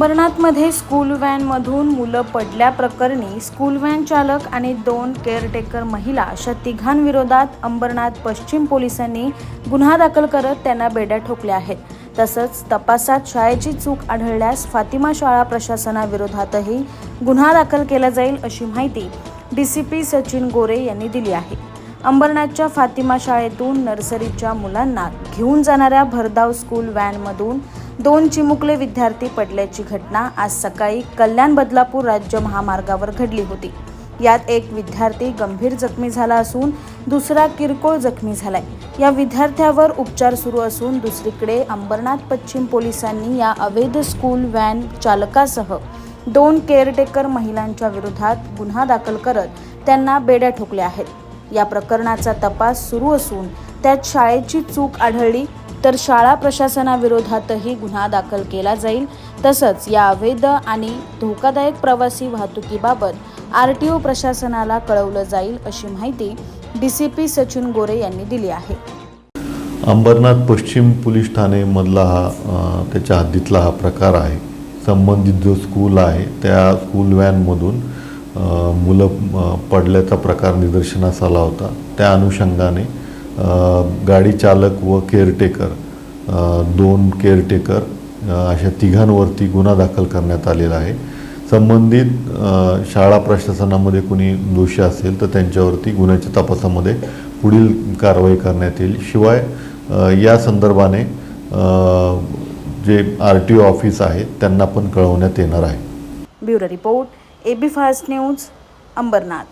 अंबरनाथमध्ये स्कूल व्हॅनमधून मुलं पडल्याप्रकरणी school van चालक आणि दोन केअरटेकर महिला अशा तिघांविरोधात अंबरनाथ पश्चिम पोलिसांनी गुन्हा दाखल करत त्यांना बेड्या ठोकल्या आहेत. तसंच तपासात शाळेची चूक आढळल्यास फातिमा शाळा प्रशासनाविरोधातही गुन्हा दाखल केला जाईल अशी माहिती D C P Sachin Gore यांनी दिली आहे. अंबरनाथच्या फातिमा शाळेतून नर्सरीच्या मुलांना घेऊन जाणाऱ्या भरधाव स्कूल व्हॅनमधून दोन चिमुकले विद्यार्थी पडल्याची घटना आज सकाळी कल्याण बदलापूर राज्य महामार्गावर घडली होती. यात एक विद्यार्थी गंभीर जखमी झाला असून दुसरा किरकोळ जखमी झालाय. या विद्यार्थ्यावर उपचार सुरू असून दुसरीकडे अंबरनाथ पश्चिम पोलिसांनी या अवैध स्कूल व्हॅन चालकासह दोन केअरटेकर महिलांच्या विरोधात गुन्हा दाखल करत त्यांना बेड्या ठोकल्या आहेत. या प्रकरणाचा तपास सुरू असून त्यात शाळेची चूक आढळली तर शाळा प्रशासनाविरोधातही गुन्हा दाखल केला जाईल. तसंच या अवैध आणि धोकादायक प्रवासी वाहतुकीबाबत आर टी ओ प्रशासनाला कळवलं जाईल अशी माहिती D C P Sachin Gore यांनी दिली आहे. अंबरनाथ पश्चिम पोलीस ठाणेमधला हा त्याच्या हद्दीतला हा प्रकार आहे. संबंधित जो स्कूल आहे त्या स्कूल व्हॅनमधून मुलं पडल्याचा प्रकार निदर्शनास आला होता. त्या अनुषंगाने गाडी चालक व केअरटेकर दोन केअरटेकर अशा तिघांवरती गुन्हा दाखल करण्यात आलेला आहे. संबंधित शाळा प्रशासनामध्ये कुणी दोषी असेल तर त्यांच्यावरती गुन्ह्याच्या तपासामध्ये पुढील कारवाई करण्यात येईल. शिवाय या संदर्भाने जे आर टी ओ ऑफिस आहे त्यांना पण कळवण्यात येणार आहे. Bureau report A B fast news Ambernath.